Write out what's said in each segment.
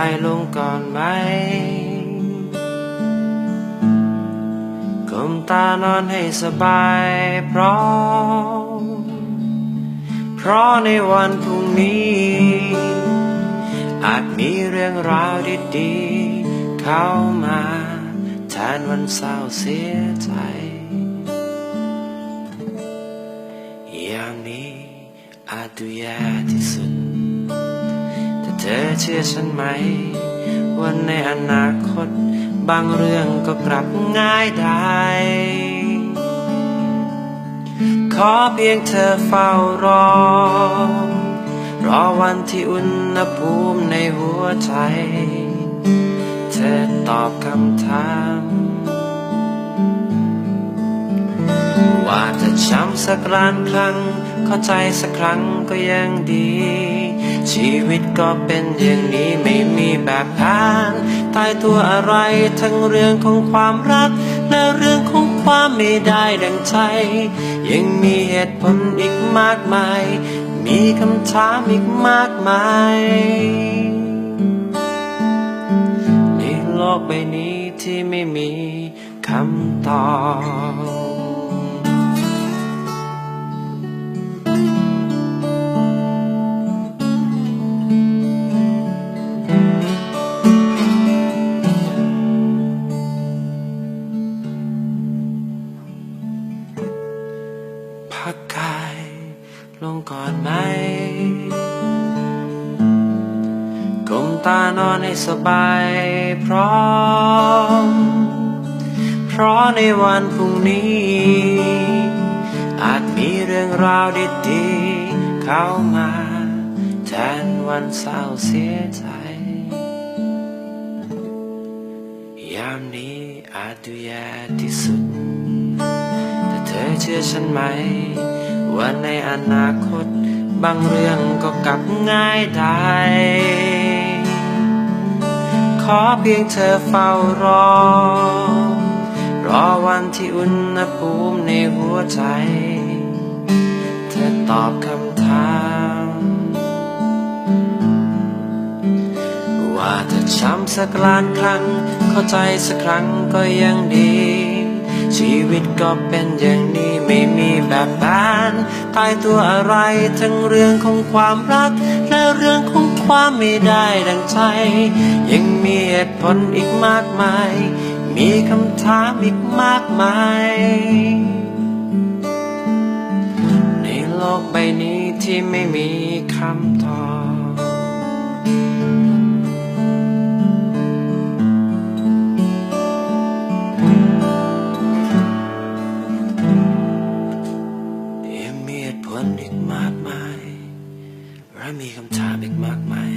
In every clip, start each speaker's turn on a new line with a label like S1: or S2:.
S1: ายลงก่อนไหมก้มตานอนให้สบายเพราะเพราะในวันพรุ่งนี้ อาจมีเรื่องราวดีๆ เข้ามาแทนวันเศร้าเสียใจ อย่างนี้อาจดูแย่ที่สุด ธอเชื่อฉันไหมว่าในอนาคต บางเรื่องก็กลับง่ายได้ ขอเพียงเธอเฝ้ารอ รอวันที่อุณหภูมิในหัวใจ เธอตอบคำถาม ว่าจะช้ำสักล้านครั้ง เข้าใจสักครั้งก็ยังดี ชีวิตก็เป็นอย่างนี้ไม่มีแบบแผนตายตัวอะไรทั้งเรื่องของความรัก และเรื่องของความไม่ได้ดังใจ ยังมีเหตุผลอีกมากมาย มีคำถามอีกมากมายในโลกใบนี้ที่ไม่มีคำตอบ ก่อนไหมก้มตานอนให้สบายพร้อม เพราะในวันพรุ่งนี้ อาจมีเรื่องราวดีๆเข้ามา แทนวันเศร้าเสียใจ ยามนี้อาจดูแย่ที่สุด แต่เธอเชื่อฉันไหม ว่าในอนาคต บางเรื่องก็กลับง่ายได้ ขอเพียงเธอเฝ้ารอ รอวันที่อุณหภูมิในหัวใจ เธอตอบคำถาม ว่าถ้าช้ำสักล้านครั้ง เข้าใจสักครั้งก็ยังดี ชีวิตก็เป็นอย่างนี้ ไม่มีแบบแผนตายตัวอะไรทั้งเรื่องของความรัก และเรื่องของความไม่ได้ดังใจ ยังมีเหตุผลอีกมากมาย มีคำถามอีกมากมาย ในโลกใบนี้ที่ไม่มีคำตอบ และมีคำถามอีกมากมาย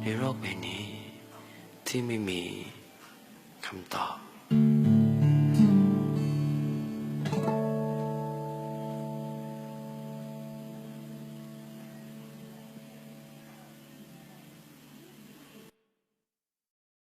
S1: ในโลกใบนี้ที่ไม่มีคำตอบ